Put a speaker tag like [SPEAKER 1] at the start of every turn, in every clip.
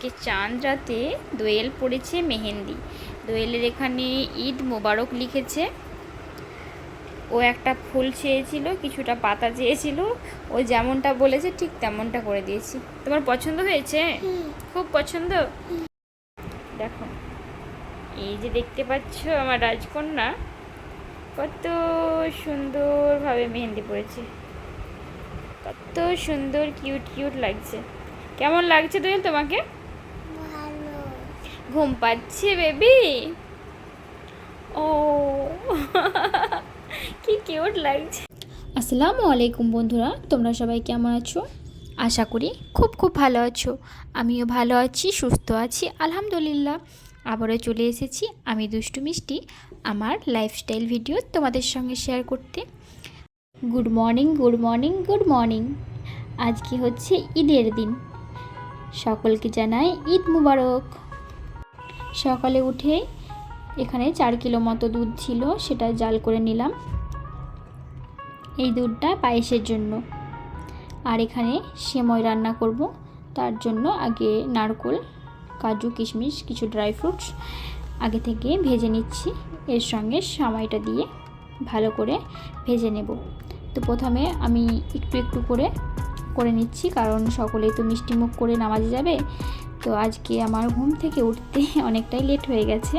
[SPEAKER 1] আজকে চাঁদ রাতে দোয়েল পড়েছে মেহেন্দি। দোয়েলের এখানে ঈদ মোবারক লিখেছে। ও একটা ফুল চেয়েছিল কিছুটা পাতা চেয়েছিল। ও যেমনটা বলেছে ঠিক তেমনটা করে দিয়েছি। তোমার পছন্দ হয়েছে? খুব পছন্দ? দেখো এই যে দেখতে পাচ্ছ আমার রাজকন্যা কত সুন্দরভাবে মেহেন্দি পড়েছে। কত সুন্দর কিউট কিউট লাগছে। কেমন লাগছে দোয়েল তোমাকে? ঘুম পাচ্ছে, বেবি? ও। কি কিউট লাগছে। আসসালামু আলাইকুম বন্ধুরা, তোমরা সবাই কেমন আছো? আশা করি খুব খুব ভালো আছো। আমিও ভালো আছি, সুস্থ আছি, আলহামদুলিল্লাহ। আবারও চলে এসেছি আমি দুষ্টু মিষ্টি, আমার লাইফস্টাইল ভিডিও তোমাদের সঙ্গে শেয়ার করতে। Good morning good morning good morning আজকে হচ্ছে ঈদের দিন। সকলকে জানাই ঈদ মুবারক। সকালে উঠে এখানে চার কিলো মতো দুধ ছিল, সেটা জাল করে নিলাম। এই দুধটা পায়েসের জন্য। আর এখানে সেময় রান্না করব, তার জন্য আগে নারকোল, কাজু, কিশমিশ, কিছু ড্রাই ফ্রুটস আগে থেকে ভেজে নিচ্ছি। এর সঙ্গে সময়টা দিয়ে ভালো করে ভেজে নেব। তো প্রথমে আমি একটু একটু করে করে নিচ্ছি, কারণ সকলেই তো মিষ্টি মুখ করে নামাজে যাবে। তো আজকে আমার ঘুম থেকে উঠতে অনেকটাই লেট হয়ে গেছে।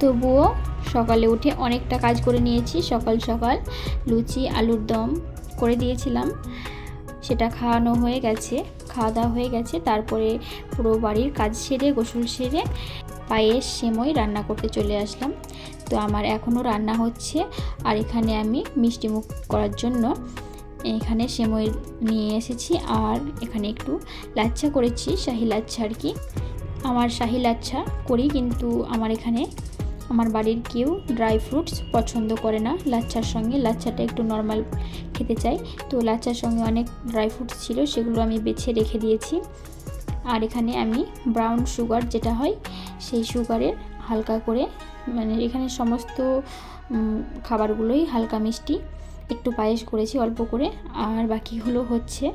[SPEAKER 1] তবুও সকালে উঠে অনেকটা কাজ করে নিয়েছি, সকাল সকাল লুচি, আলুর দম করে দিয়েছিলাম। সেটা খাওয়ানো হয়ে গেছে, খাওয়া দাওয়া হয়ে গেছে। তারপরে পুরো বাড়ির কাজ সেরে, গোসল সেরে পায়েস সেময় রান্না করতে চলে আসলাম। তো আমার এখনও রান্না হচ্ছে, আর এখানে আমি মিষ্টি মুখ করার জন্য এখানে সেমই নিয়ে এসেছি আর এখানে একটু লাচ্ছা করেছি, শাহি লাচ্ছা আর কি। আমার শাহি লাচ্ছা করি কিন্তু আমার এখানে আমার বাড়ির কেউ ড্রাই ফ্রুটস পছন্দ করে না। লাচ্ছার সঙ্গে লাচ্ছাটা একটু নর্মাল খেতে চাই। তো লাচ্ছার সঙ্গে অনেক ড্রাই ফ্রুটস ছিল, সেগুলো আমি বেছে রেখে দিয়েছি। আর এখানে আমি ব্রাউন সুগার যেটা হয়, সেই সুগারের হালকা করে মানে এখানে সমস্ত খাবারগুলোই হালকা মিষ্টি। একটু পায়েস করেছি অল্প করে, আর বাকিগুলো হচ্ছে।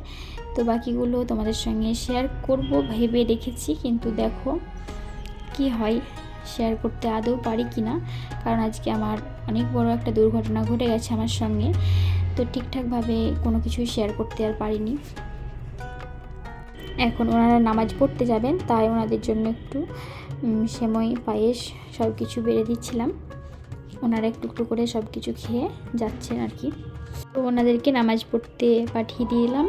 [SPEAKER 1] তো বাকিগুলো তোমাদের সঙ্গে শেয়ার করব, ভেবে রেখেছি কিন্তু দেখো কি হয় শেয়ার করতে আদৌ পারি কি না কারণ আজকে আমার অনেক বড় একটা দুর্ঘটনা ঘটে গেছে আমার সঙ্গে, তো ঠিকঠাকভাবে কোনো কিছুই শেয়ার করতে আর পারিনি। এখন ওনারা নামাজ পড়তে যাবেন, তাই ওনাদের জন্য একটু সেমই পায়েস সব কিছু বেড়ে দিচ্ছিলাম। ওনারা একটু একটু করে সব কিছু খেয়ে যাচ্ছেন আর কি। তো ওনাদেরকে নামাজ পড়তে পাঠিয়ে দিলাম।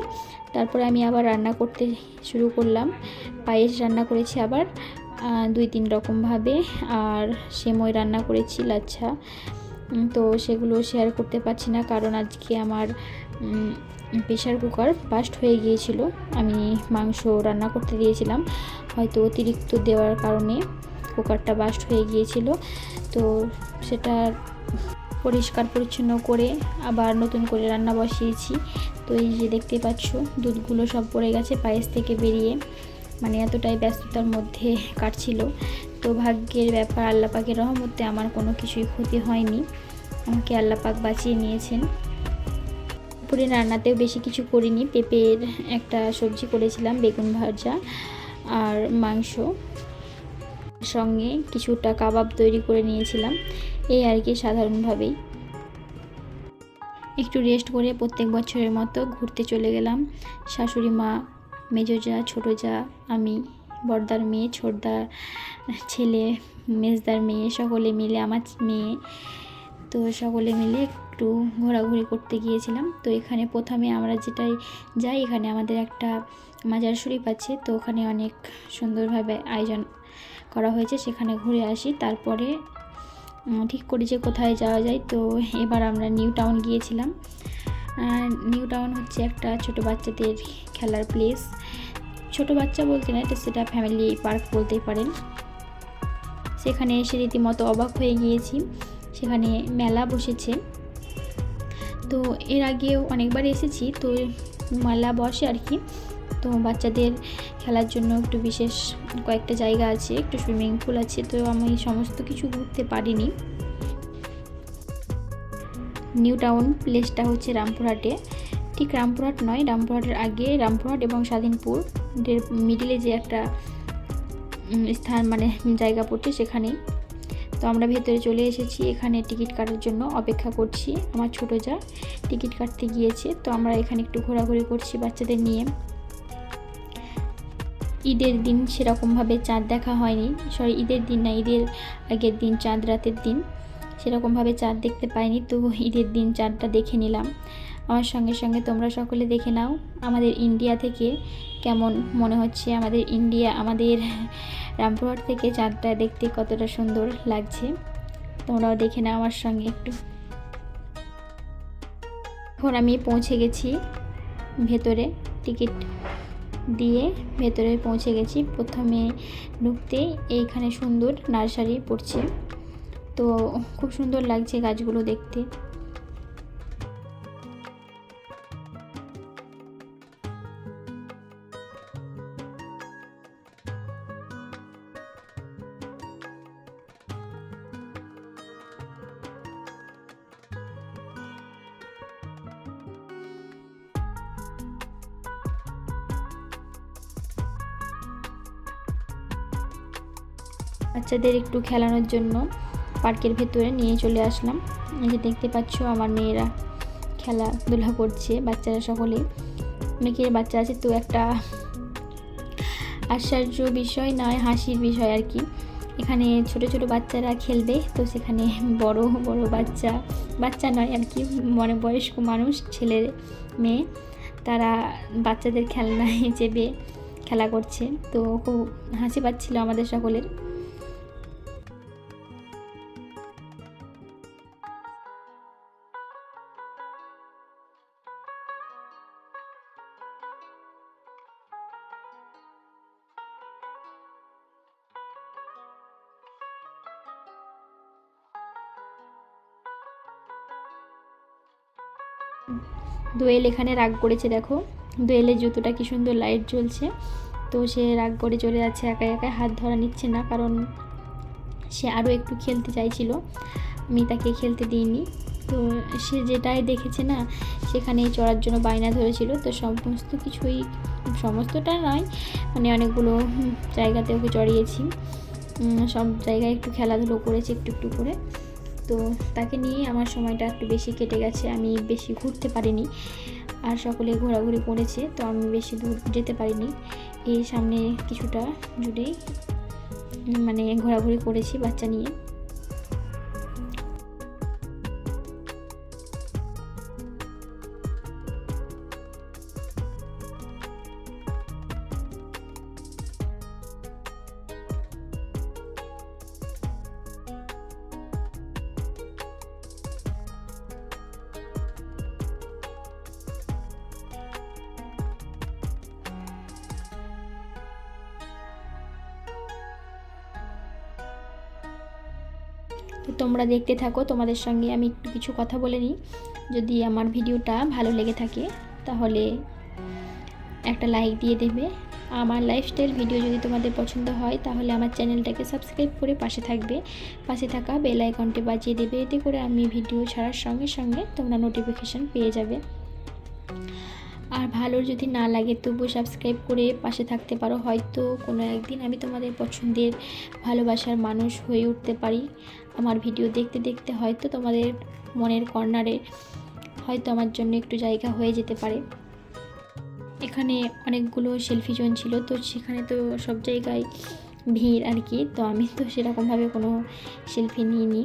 [SPEAKER 1] তারপরে আমি আবার রান্না করতে শুরু করলাম। পায়েস রান্না করেছি আবার দুই তিন রকমভাবে আর সেমই রান্না করেছি লাচ্ছা। তো সেগুলো শেয়ার করতে পারছি না কারণ আজকে আমার প্রেশার কুকার বাস্ট হয়ে গিয়েছিল। আমি মাংস রান্না করতে দিয়েছিলাম। হয়তো অতিরিক্ত দেওয়ার কারণে। কুকারটা বাস্ট হয়ে গিয়েছিল। তো সেটা পরিষ্কার পরিচ্ছন্ন করে আবার নতুন করে রান্না বসিয়েছি। তো এই যে দেখতে পাচ্ছ, দুধগুলো সব পড়ে গেছে পায়েস থেকে বেরিয়ে। মানে এতটাই ব্যস্ততার মধ্যে কাটছিল। তো ভাগ্যের ব্যাপার, আল্লাপাকের রহমতে আমার কোনো কিছুই ক্ষতি হয়নি। আমাকে আল্লাপাক বাঁচিয়ে নিয়েছেন। দুপুরে রান্নাতেও বেশি কিছু করিনি। পেঁপের একটা সবজি করেছিলাম, বেগুন ভাজা আর মাংস। সঙ্গে কিছুটা কাবাব তৈরি করে নিয়েছিলাম। এই আর কি সাধারণভাবেই। একটু রেস্ট করে প্রত্যেক বছরের মতো ঘুরতে চলে গেলাম। শাশুড়ি মা, মেজো যা, ছোটো যা, আমি, বড়দার মেয়ে, ছোটদার ছেলে, মেজদার মেয়ে, সকলে মিলে, আমার মেয়ে, তো সকলে মিলে একটু ঘোরাঘুরি করতে গিয়েছিলাম। তো এখানে প্রথমে আমরা যেটাই যাই, এখানে আমাদের একটা মাজার শরীফ আছে, তো ওখানে অনেক সুন্দরভাবে আয়োজন করা হয়েছে, সেখানে ঘুরে আসি। তারপরে ঠিক করি যে কোথায় যাওয়া যায়। তো এবার আমরা নিউ টাউন গিয়েছিলাম। নিউ টাউন হচ্ছে একটা ছোট বাচ্চাদের খেলার প্লেস। ছোট বাচ্চা বলতে না, এটা সেটা ফ্যামিলি পার্ক বলতেই পারেন। সেখানে এসে রীতিমতো অবাক হয়ে গিয়েছি। সেখানে মেলা বসেছে। তো এর আগেও অনেকবার এসেছি। তো মেলা বসে আর কি। তো বাচ্চাদের খেলার জন্য একটু বিশেষ কয়েকটা জায়গা আছে, একটু সুইমিং পুল আছে, তো আমি সমস্ত কিছু ঘুরতে পারিনি। নিউ টাউন প্লেসটা হচ্ছে রামপুরহাটে। ঠিক রামপুরহাট নয়, রামপুরহাটের আগে রামপুরহাট এবং স্বাধীনপুর। মিডিলে যে একটা স্থান মানে জায়গা পড়ছে সেখানেই। তো আমরা ভেতরে চলে এসেছি, এখানে টিকিট কাটার জন্য অপেক্ষা করছি। আমার ছোটো যা টিকিট কাটতে গিয়েছে, তো আমরা এখানে একটু ঘোরাঘুরি করছি বাচ্চাদের নিয়ে। ঈদের দিন সেরকমভাবে চাঁদ দেখা হয়নি। সরি, ঈদের দিন না, ঈদের আগের দিন, চাঁদ রাতের দিন সেরকমভাবে চাঁদ দেখতে পাইনি। তো ঈদের দিন চাঁদটা দেখে নিলাম। আমার সঙ্গে সঙ্গে তোমরা সকলে দেখে নাও, আমাদের ইন্ডিয়া থেকে কেমন মনে হচ্ছে? আমাদের ইন্ডিয়া, আমাদের রামপুরহাট থেকে চাঁদটা দেখতে কতটা সুন্দর লাগছে? তোমরাও দেখে নাও আমার সঙ্গে একটু। এখন আমি পৌঁছে গেছি ভেতরে, টিকিট দিয়ে ভেতরে পৌঁছে গেছি। প্রথমে ঢুকতে এইখানে সুন্দর নার্সারি পড়ছে। তো খুব সুন্দর লাগছে গাছগুলো দেখতে। বাচ্চাদের একটু খেলানোর জন্য পার্কের ভেতরে নিয়ে চলে আসলাম। এই যে দেখতে পাচ্ছ আমার মেয়েরা খেলাধুলা করছে, বাচ্চারা সকলে। অনেকের বাচ্চা আছে তো একটা আশ্চর্য বিষয় নয়, হাসির বিষয় আর কি। এখানে ছোট ছোট বাচ্চারা খেলবে, তো সেখানে বড় বড় বাচ্চা বাচ্চা নয় আর কি মানে বয়স্ক মানুষ ছেলে মেয়ে, তারা বাচ্চাদের খেলনায় চেপে খেলা করছে। তো খুব হাসি পাচ্ছিল আমাদের সকলের। দোয়েল এখানে রাগ করেছে, দেখো। দোয়েলের জুতোটা কি সুন্দর লাইট জ্বলছে। তো সে রাগ করে চলে যাচ্ছে একা একা হাত ধরা নিচ্ছে না, কারণ সে আরও একটু খেলতে চাইছিল। আমি তাকে খেলতে দিইনি। তো সে যেটাই দেখেছে না সেখানে চড়ার জন্য বায়না ধরেছিল। তো সমস্ত কিছুই, সমস্তটা নয় মানে অনেকগুলো জায়গাতে ওকে চড়িয়েছি। সব জায়গায় একটু খেলাধুলো করেছি, একটু একটু করে। তো তাকে নিয়ে আমার সময়টা একটু বেশি কেটে গেছে, আমি বেশি ঘুরতে পারিনি। আর সকলে ঘোরাঘুরি করেছে, তো আমি বেশি দূর যেতে পারিনি। এই সামনে কিছুটা জুড়েই মানে ঘোরাঘুরি করেছি বাচ্চা নিয়ে। তোমরা দেখতে থাকো, তোমাদের সঙ্গে আমি একটু কিছু কথা বলে নিই। যদি আমার ভিডিওটা ভালো লেগে থাকে, তাহলে একটা লাইক দিয়ে দেবে। আমার লাইফস্টাইল ভিডিও যদি তোমাদের পছন্দ হয়, তাহলে আমার চ্যানেলটাকে সাবস্ক্রাইব করে পাশে থাকবে। পাশে থাকা বেল আইকনটি বাজিয়ে দেবে, এতে করে আমি ভিডিও ছাড়ার সঙ্গে সঙ্গে তোমরা নোটিফিকেশান পেয়ে যাবে। আর ভালো যদি না লাগে তবুও সাবস্ক্রাইব করে পাশে থাকতে পারো। হয়তো কোনো একদিন আমি তোমাদের পছন্দের ভালোবাসার মানুষ হয়ে উঠতে পারি। আমার ভিডিও দেখতে দেখতে হয়তো তোমাদের মনের কর্নারে হয়তো আমার জন্য একটু জায়গা হয়ে যেতে পারে। এখানে অনেকগুলো সেলফি জোন ছিল, তো সেখানে তো সব জায়গায় ভিড় আর কি, তো আমি তো সেরকমভাবে কোনো সেলফি নিইনি।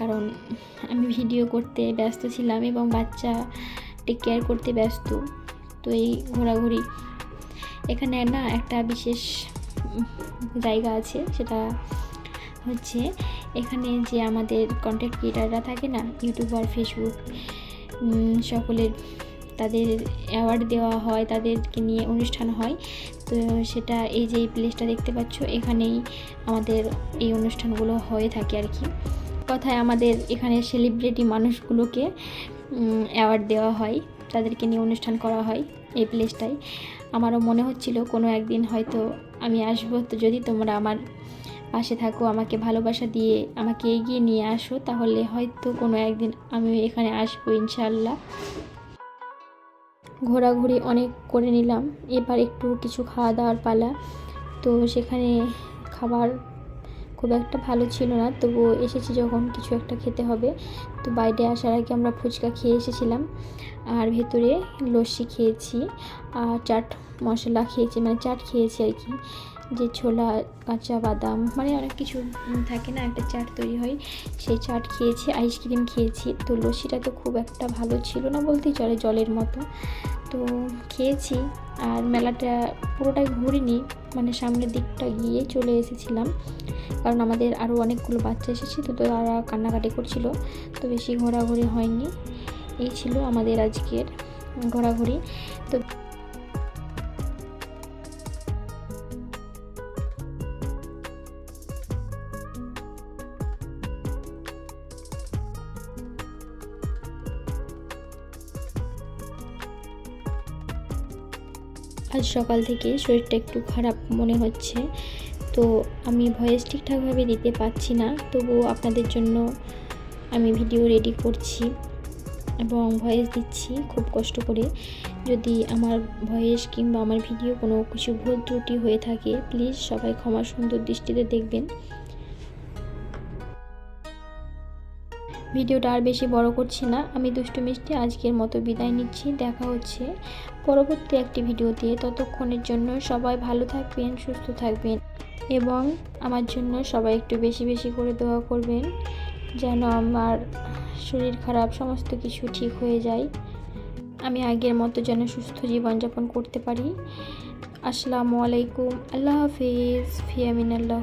[SPEAKER 1] কারণ আমি ভিডিও করতে ব্যস্ত ছিলাম এবং বাচ্চা টেক কেয়ার করতে ব্যস্ত, তো এই ঘোরাঘুরি। এখানে না একটা বিশেষ জায়গা আছে, সেটা হচ্ছে এখানে যে আমাদের কন্টেন্ট ক্রিয়েটাররা থাকে না ইউটিউবার ফেসবুক সকলের তাদের অ্যাওয়ার্ড দেওয়া হয়, তাদেরকে নিয়ে অনুষ্ঠান হয়। তো সেটা এই যে এই প্লেসটা দেখতে পাচ্ছ, এখানেই আমাদের এই অনুষ্ঠানগুলো হয়ে থাকে আর কি। কথায় আমাদের এখানে সেলিব্রিটি মানুষগুলোকে অ্যাওয়ার্ড দেওয়া হয়, তাদেরকে নিয়ে অনুষ্ঠান করা হয় এই প্লেসটায় আমারও মনে হচ্ছিল কোনো একদিন হয়তো আমি আসব, তো যদি তোমরা আমার পাশে থাকো, আমাকে ভালোবাসা দিয়ে আমাকে এগিয়ে নিয়ে আসো, তাহলে হয়তো কোনো একদিন আমি এখানে আসব ইনশাল্লাহ ঘোরাঘুরি অনেক করে নিলাম। এবার একটু কিছু খাওয়া দাওয়ার পালা। তো সেখানে খাবার খুব একটা ভালো ছিল না, তবুও এসেছি যখন কিছু একটা খেতে হবে। তো বাইরে আসার আগে আমরা ফুচকা খেয়ে এসেছিলাম। আর ভেতরে লস্যি খেয়েছি, আর চাট মশলা খেয়েছি মানে চাট খেয়েছি আর কি। যে ছোলা, কাঁচা বাদাম মানে অনেক কিছু থাকে না, একটা চাট তৈরি হয়। সেই চাট খেয়েছি আইসক্রিম খেয়েছি। তো লস্যিটা তো খুব একটা ভালো ছিল না বলতেই চলে, জলের মতো। তো খেয়েছি, আর মেলাটা পুরোটাই ঘুরিনি মানে সামনের দিকটা গিয়ে চলে এসেছিলাম। কারণ আমাদের আরও অনেকগুলো বাচ্চা এসেছে, তো তারা কান্নাকাটি করছিল, তো বেশি ঘোরাঘুরি হয়নি। এই ছিল আমাদের আজকের ঘোরাঘুরি। তো আজ সকাল থেকে শরীরটা একটু খারাপ মনে হচ্ছে। তো আমি ভয়েস ঠিকঠাকভাবে দিতে পারছি না, তবুও আপনাদের জন্য আমি ভিডিও রেডি করছি এবং ভয়েস দিচ্ছি খুব কষ্ট করে। যদি আমার ভয়েস কিংবা আমার ভিডিও কোনো কিছু ভুল ত্রুটি হয়ে থাকে প্লিজ সবাই ক্ষমা সুন্দর দৃষ্টিতে দেখবেন। ভিডিওটা আর বেশি বড় করছি না। আমি দুষ্টু মিষ্টি আজকের মতো বিদায় নিচ্ছি। দেখা হচ্ছে পরবর্তী একটি ভিডিওতে। ততক্ষণের জন্য সবাই ভালো থাকবেন, সুস্থ থাকবেন এবং আমার জন্য সবাই একটু বেশি বেশি করে দোয়া করবেন যেন আমার শরীর খারাপ সমস্ত কিছু ঠিক হয়ে যায়। আমি আগের মতো যেন সুস্থ জীবনযাপন করতে পারি। আসসালামু আলাইকুম। আল্লাহ হাফিজ। ফিয়ামিন আল্লাহ